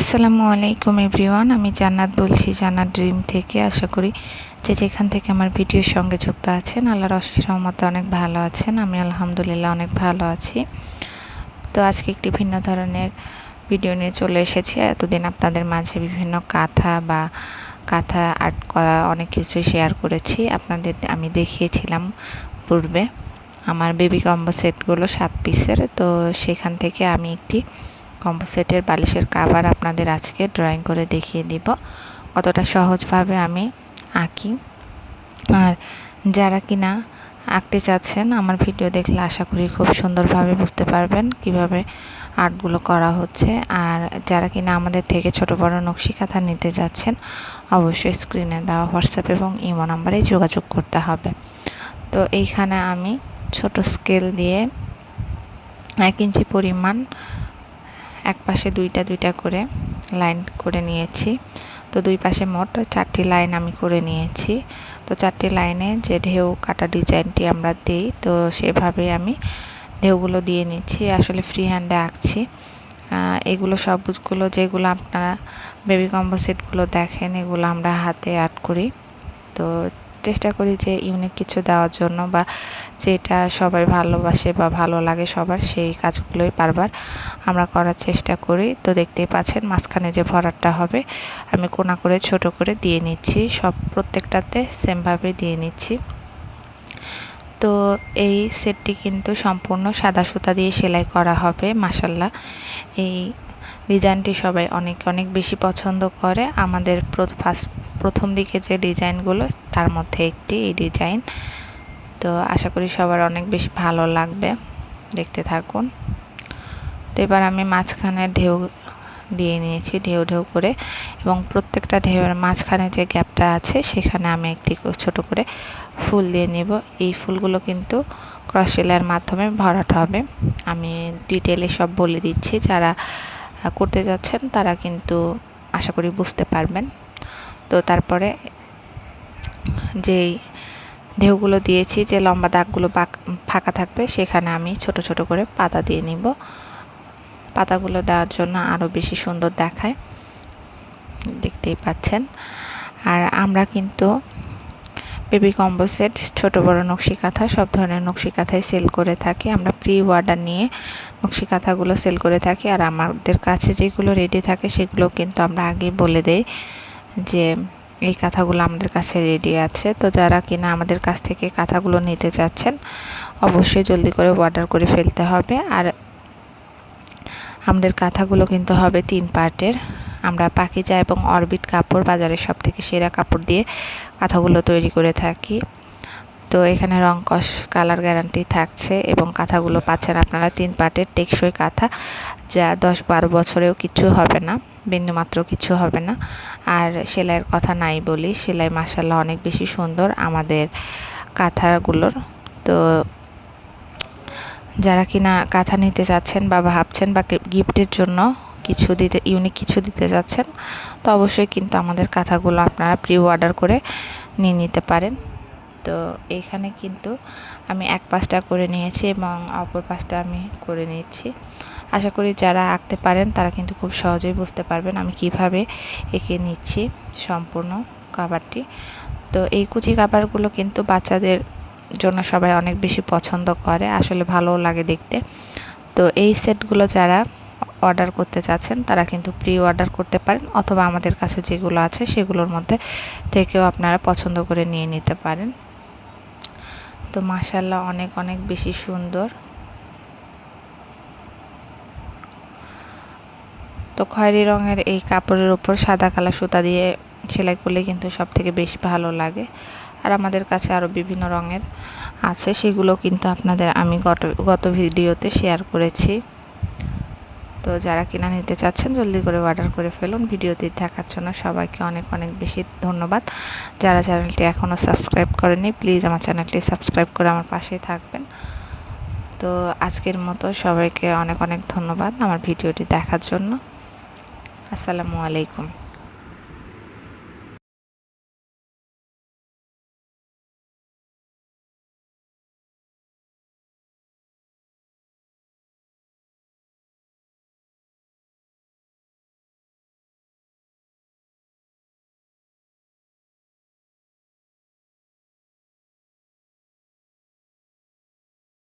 আসসালামু আলাইকুম এভরিওয়ান, আমি জান্নাত বলছি জান্নাত ড্রিম থেকে। আশা করি যে যেখান থেকে আমার ভিডিওর সঙ্গে যুক্ত আছেন, আল্লাহর অশেষ রহমতে অনেক ভালো আছেন, আমি আলহামদুলিল্লাহ অনেক ভালো আছি। তো আজকে একটি ভিন্ন ধরনের ভিডিও নিয়ে চলে এসেছি। এতদিন আপনাদের মাঝে বিভিন্ন কাঁথা বা কাঁথা আর্ট করা অনেক কিছুই শেয়ার করেছি। আপনাদের আমি দেখিয়েছিলাম পূর্বে। আমার বেবি কম্বো সেটগুলো সাত পিসের তো সেখান থেকে আমি একটি কম্পোসেটের বালিশের কাবার আপনাদের আজকে ড্রয়িং করে দেখিয়ে দিব। কতটা সহজভাবে আমি আঁকি। আর যারা কিনা আঁকতে চাচ্ছেন, আমার ভিডিও দেখলে আশা করি খুব সুন্দরভাবে বুঝতে পারবেন কীভাবে আর্টগুলো করা হচ্ছে। আর যারা কিনা আমাদের থেকে ছোট বড় নকশি কাঁথা নিতে যাচ্ছেন, অবশ্যই স্ক্রিনে দেওয়া হোয়াটসঅ্যাপ এবং ইমো নাম্বারে যোগাযোগ করতে হবে। তো এইখানে আমি ছোট স্কেল দিয়ে এক ইঞ্চি পরিমাণ এক পাশে দুইটা দুইটা করে লাইন করে নিয়েছি। তো দুই পাশে মোট চারটি লাইন আমি করে নিয়েছি। তো চারটি লাইনে যে ঢেউ কাটা ডিজাইনটি আমরা দিই, তো সেভাবে আমি ঢেউগুলো দিয়ে নিচ্ছি, আসলে ফ্রি হ্যান্ডে আঁকছি এগুলো সবুজগুলো যেগুলো আপনারা বেবি কম্পোসিটগুলো দেখেন, এগুলো আমরা হাতে আর্ট করি। তো চেষ্টা করি যে ইউনিক কিছু দেওয়ার জন্য বা যেটা সবাই ভালোবাসে বা ভালো লাগে সবার, সেই কাজগুলোই বারবার আমরা করার চেষ্টা করি। তো দেখতেই পাচ্ছেন মাঝখানে যে ভরাটটা হবে, আমি কোনা করে, ছোট করে দিয়ে নিচ্ছি। সব প্রত্যেকটাতে সেমভাবে দিয়ে নিচ্ছি। তো এই সেটটি কিন্তু সম্পূর্ণ সাদা সুতা দিয়ে সেলাই করা হবে মাসাল্লাহ এই ডিজাইনটি সবাই অনেক অনেক বেশি পছন্দ করে। আমাদের ফার্স্ট, প্রথম দিকে যে ডিজাইনগুলো, তার মধ্যে একটি এই ডিজাইন। তো আশা করি সবার অনেক বেশি ভালো লাগবে। দেখতে থাকুন। তো এবার আমি মাঝখানে ঢেউ দিয়ে নিয়েছি, ঢেউ ঢেউ করে। এবং প্রত্যেকটা ঢেউয়ের মাঝখানে যে গ্যাপটা আছে, সেখানে আমি একটি ছোট করে ফুল দিয়ে নিব। এই ফুলগুলো কিন্তু ক্রস সেলাইয়ের মাধ্যমে ভরাট হবে। আমি ডিটেলে সব বলে দিচ্ছি। যারা করতে যাচ্ছেন, তারা কিন্তু আশা করি বুঝতে পারবেন। তো তারপরে যেই ঢেউগুলো দিয়েছি, যে লম্বা দাগগুলো ফাঁকা থাকবে, সেখানে আমি ছোট ছোট করে পাতা দিয়ে নিব। পাতাগুলো দেওয়ার জন্য আরও বেশি সুন্দর দেখায়। দেখতেই পাচ্ছেন। আর আমরা কিন্তু বেবি কম্বো সেট, ছোটো বড়ো নকশি কাঁথা, সব ধরনের নকশি কাঁথাই সেল করে থাকি। আমরা প্রি অর্ডার নিয়ে নকশি কাঁথাগুলো সেল করে থাকি। আর আমাদের কাছে যেগুলো রেডি থাকে সেগুলো কিন্তু আমরা আগে বলে দেই যে, এই কাঁথাগুলো আমাদের কাছে রেডি আছে। তো যারা কিনা আমাদের কাছ থেকে কাঁথাগুলো নিতে চাচ্ছেন, অবশ্যই জলদি করে অর্ডার করে ফেলতে হবে। আর আমাদের কাঁথাগুলো কিন্তু হবে তিন পার্টের আমরা পাখিজা এবং অরবিট কাপড় বাজারের সব থেকে সেরা কাপড় দিয়ে কাঁথাগুলো তৈরি করে থাকি। তো এখানে রং কষ কালার গ্যারান্টি থাকছে এবং কাঁথাগুলো পাচ্ছেন আপনারা তিন পার্টের টেকসই কাঁথা, যা দশ বারো বছরেও কিছু হবে না, বিন্দুমাত্র কিছু হবে না। আর সেলাইয়ের কথা নাই বলি, সেলাই মাসাল্লাহ অনেক বেশি সুন্দর আমাদের কাঁথাগুলোর। তো যারা কিনা কাঁথা নিতে চাচ্ছেন বা ভাবছেন বা গিফটের জন্য কিছু দিতে, ইউনিক কিছু দিতে যাচ্ছেন, তো অবশ্যই কিন্তু আমাদের কাঁথাগুলো আপনারা প্রি অর্ডার করে নিয়ে নিতে পারেন। তো এইখানে কিন্তু আমি এক পাশটা করে নিয়েছি এবং অপর পাশটা আমি করে নিয়েছি আশা করি যারা আঁকতে পারেন তারা কিন্তু খুব সহজেই বুঝতে পারবেন আমি কীভাবে এঁকে নিচ্ছি সম্পূর্ণ কাবারটি তো এই কুচি কাবারগুলো কিন্তু বাচ্চাদের জন্য সবাই অনেক বেশি পছন্দ করে, আসলে ভালো লাগে দেখতে। তো এই সেটগুলো যারা অর্ডার করতে চাচ্ছেন, তারা কিন্তু প্রি অর্ডার করতে পারেন অথবা আমাদের কাছে যেগুলো আছে সেগুলোর মধ্যে থেকেও আপনারা পছন্দ করে নিয়ে নিতে পারেন। তো মাসাল্লাহ অনেক অনেক বেশি সুন্দর। তো খয়েরি রঙের এই কাপড়ের উপর সাদা কালার সুতা দিয়ে সেলাই করলে কিন্তু সব থেকে বেশি ভালো লাগে। আর আমাদের কাছে আরও বিভিন্ন রঙের আছে, সেগুলো কিন্তু আপনাদের আমি গত গত ভিডিওতে শেয়ার করেছি। তো যারা কিনা নিতে চাচ্ছেন, জলদি করে অর্ডার করে ফেলুন। ভিডিওতে দেখার জন্য সবাইকে অনেক অনেক বেশি ধন্যবাদ। যারা চ্যানেলটি এখনও সাবস্ক্রাইব করেনি প্লিজ আমার চ্যানেলটি সাবস্ক্রাইব করে আমার পাশেই থাকবেন। তো আজকের মতো সবাইকে অনেক অনেক ধন্যবাদ আমার ভিডিওটি দেখার জন্য। আসসালামু আলাইকুম।